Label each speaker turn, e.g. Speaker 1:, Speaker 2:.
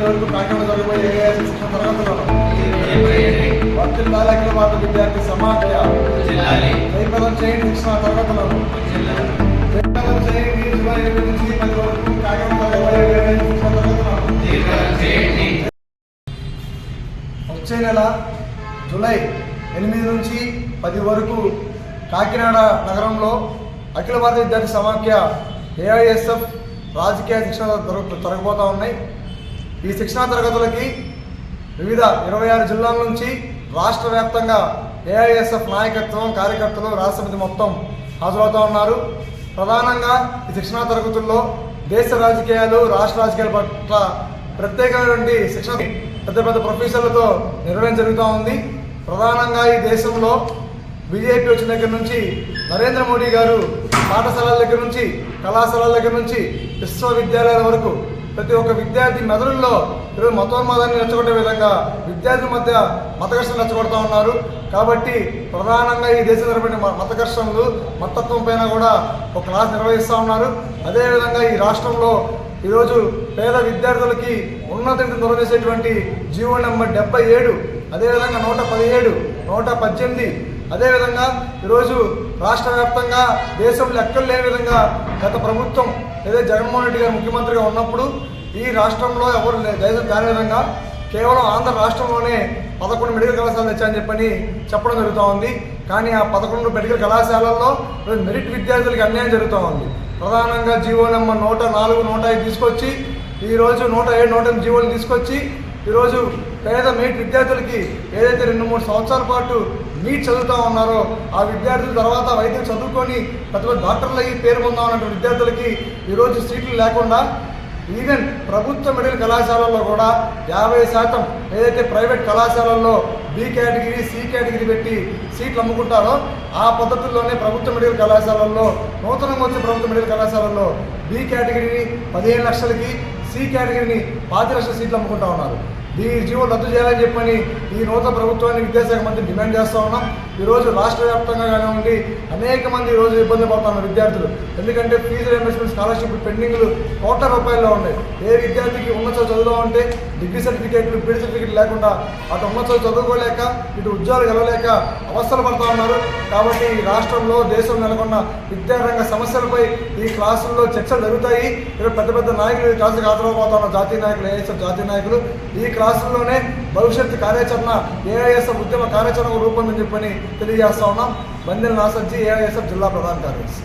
Speaker 1: వరకు కాకినాడ జరగబోయే ఏఐఎస్ శిక్షణ తరగతులను వర్తిల్లాలి అఖిల భారత విద్యార్థి సమాఖ్య. జయప్రదం చేయండి శిక్షణ తరగతులను జయప్రదం చేయండి జూలై ఎనిమిది నుంచి పది వరకు కాకినాడ జరగబోయే శిక్షణ తరగతులను వచ్చే నెల జూలై ఎనిమిది నుంచి పది వరకు కాకినాడ నగరంలో అఖిల భారత విద్యార్థి సమాఖ్య ఏఐఎస్ఎఫ్ రాజకీయ శిక్షణ జరగ- ఉన్నాయి. ఈ శిక్షణా తరగతులకి వివిధ ఇరవై ఆరు జిల్లాల నుంచి రాష్ట్ర వ్యాప్తంగా ఏఐఎస్ఎఫ్ నాయకత్వం కార్యకర్తలు రాష్ట్రపతి మొత్తం హాజరవుతూ ఉన్నారు. ప్రధానంగా ఈ శిక్షణా తరగతుల్లో దేశ రాజకీయాలు రాష్ట్ర రాజకీయాల పట్ల ప్రత్యేకమైనటువంటి శిక్షణ పెద్ద పెద్ద ప్రొఫెసర్లతో నిర్వహణ జరుగుతూ ఉంది. ప్రధానంగా ఈ దేశంలో బీజేపీ వచ్చిన దగ్గర నుంచి నరేంద్ర మోడీ గారు పాఠశాలల దగ్గర నుంచి కళాశాలల దగ్గర నుంచి విశ్వవిద్యాలయాల వరకు ప్రతి ఒక్క విద్యార్థి మెదడుల్లో ఈరోజు మతోన్మాదాన్ని రెచ్చగొట్టే విధంగా విద్యార్థుల మధ్య మతకర్షణ రెచ్చగొడతా ఉన్నారు. కాబట్టి ప్రధానంగా ఈ దేశం జరిపిన మతఘర్షణలు మతత్వం పైన కూడా ఒక క్లాస్ నిర్వహిస్తూ ఉన్నారు. అదేవిధంగా ఈ రాష్ట్రంలో ఈరోజు పేద విద్యార్థులకి ఉన్నత విద్యను జీవో నెంబర్ డెబ్బై ఏడు అదేవిధంగా నూట పదిహేడు నూట పద్దెనిమిది అదేవిధంగా ఈరోజు రాష్ట్ర వ్యాప్తంగా దేశంలో ఎక్కడ లేని విధంగా గత ప్రభుత్వం ఏదైతే జగన్మోహన్ రెడ్డి గారు ముఖ్యమంత్రిగా ఉన్నప్పుడు ఈ రాష్ట్రంలో ఎవరు లే- దేశం దాని విధంగా కేవలం ఆంధ్ర రాష్ట్రంలోనే పదకొండు మెడికల్ కళాశాలలు తెచ్చాయని చెప్పని చెప్పడం జరుగుతూ ఉంది. కానీ ఆ పదకొండు మెడికల్ కళాశాలల్లో మెరిట్ విద్యార్థులకి అన్యాయం జరుగుతూ ఉంది. ప్రధానంగా జీవో నెంబర్ నూట నాలుగు నూట ఐదు తీసుకొచ్చి ఈరోజు నూట ఏడు నూట ఎనిమిది జీవోలు తీసుకొచ్చి ఈరోజు పేద మెరిట్ విద్యార్థులకి ఏదైతే రెండు మూడు సంవత్సరాల పాటు నీట్ చదువుతూ ఉన్నారో ఆ విద్యార్థుల తర్వాత వైద్యం చదువుకొని పెద్ద డాక్టర్లు అయ్యి పేరు పొందామన్నటువంటి విద్యార్థులకి ఈరోజు సీట్లు లేకుండా ఈవెన్ ప్రభుత్వ మెడికల్ కళాశాలల్లో కూడా యాభై శాతం ఏదైతే ప్రైవేట్ కళాశాలల్లో బి కేటగిరీ సి కేటగిరీ పెట్టి సీట్లు అమ్ముకుంటారో ఆ పద్ధతుల్లోనే ప్రభుత్వ మెడికల్ కళాశాలల్లో నూతనంగా వచ్చే ప్రభుత్వ మెడికల్ కళాశాలల్లో బి కేటగిరీని పదిహేను లక్షలకి సి కేటగిరీని పాతి లక్షల సీట్లు అమ్ముకుంటా ఉన్నారు. ఈ జీవో రద్దు చేయాలని చెప్పని ఈ నూతన ప్రభుత్వాన్ని విద్యాశాఖ మంత్రి డిమాండ్ చేస్తా ఉన్నాం. ఈరోజు రాష్ట్ర వ్యాప్తంగా కానివ్వండి అనేక మంది ఈరోజు ఇబ్బంది పడుతున్నారు విద్యార్థులు. ఎందుకంటే ఫీజు రియంబర్స్మెంట్ స్కాలర్షిప్ పెండింగ్లు కోట్ల రూపాయల్లో ఉన్నాయి. ఏ విద్యార్థికి ఉన్నత చదువులో ఉంటే డిగ్రీ సర్టిఫికేట్లు పీడీ సర్టిఫికేట్ లేకుండా అటు ఉన్నత చదువుకోలేక ఇటు ఉద్యోగాలు గెలవలేక అవస్థలు పడుతూ ఉన్నారు. కాబట్టి ఈ రాష్ట్రంలో దేశం నెలకొన్న విద్యారంగ సమస్యలపై ఈ క్లాసుల్లో చర్చలు జరుగుతాయి. ఇక్కడ పెద్ద పెద్ద నాయకులు ఈ క్లాసులకు హాజరవబోతున్న జాతీయ నాయకులు ఏఎస్ఎఫ్ జాతీయ నాయకులు. ఈ క్లాసుల్లోనే భవిష్యత్తు కార్యాచరణ ఏఐఎస్ఎఫ్ ఉద్యమ కార్యాచరణ రూపొందని చెప్పని తెలియజేస్తా ఉన్నాం. బందెల నాసర్జీ ఏఐఎస్ఎఫ్ జిల్లా ప్రధాన కార్యదర్శి.